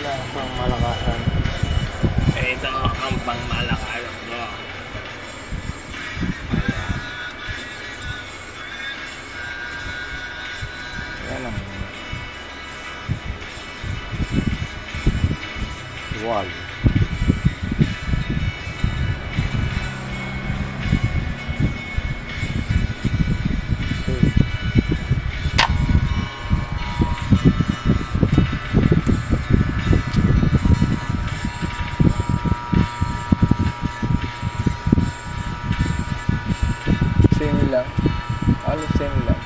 na pang malakasan. Ito ang pangmalakasan ko. Yan ang wall. Same lang. Halos same lang.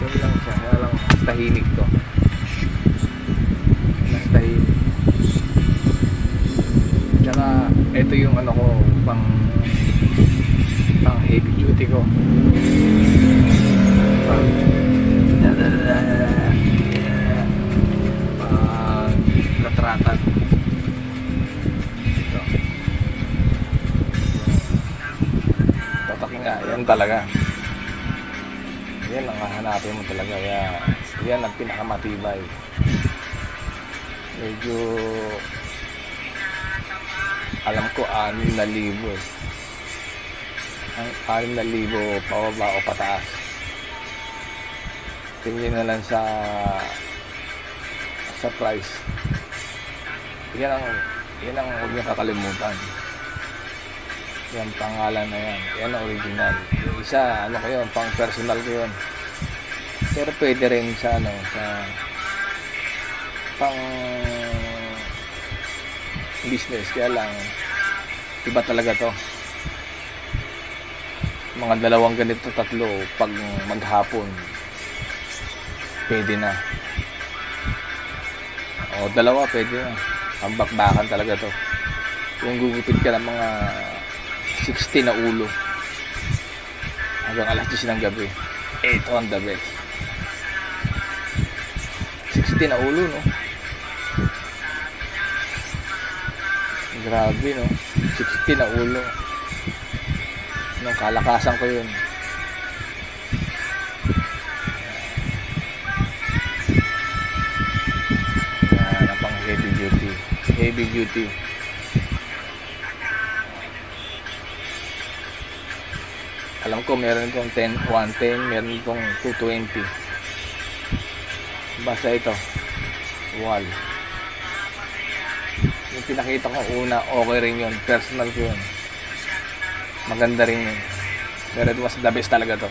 Same lang siya. Kaya lang tahimik to. Mas tahimik. Tsaka ito yung ano ko pang yan talaga. Yan ang hahanapin mo talaga. Kaya yan ang pinakamatibay. Medyo alam ko anim na libo eh. Ang anim na libo pababa o pataas. Tingin na lang sa sa price. Yan ang yan ang huwag niyo kakalimutan. Yan pangalan na yan. Yan ang original. Yung isa, ano ko yun, pang personal ko yun. Pero pwede rin sa ano, sa pang business. Kaya lang, iba talaga to. Mga dalawang ganito, tatlo, pag maghapon, pwede na. O, dalawa, pwede na. Ang bakbakan talaga to. Kung gugupit ka ng mga 60 na ulo. Hanggang alas 10 ng gabi. Ito ang the best 60 na ulo no? Grabe no? 60 na ulo. Nung kalakasan ko yun. Ang pang heavy duty. Heavy duty Alam ko meron itong 10, 110, meron itong 220. Basta ito, wall. Yung pinakita ko una, okay rin yun. Personal ko yun. Maganda rin yun. Pero ito mas the best talaga to.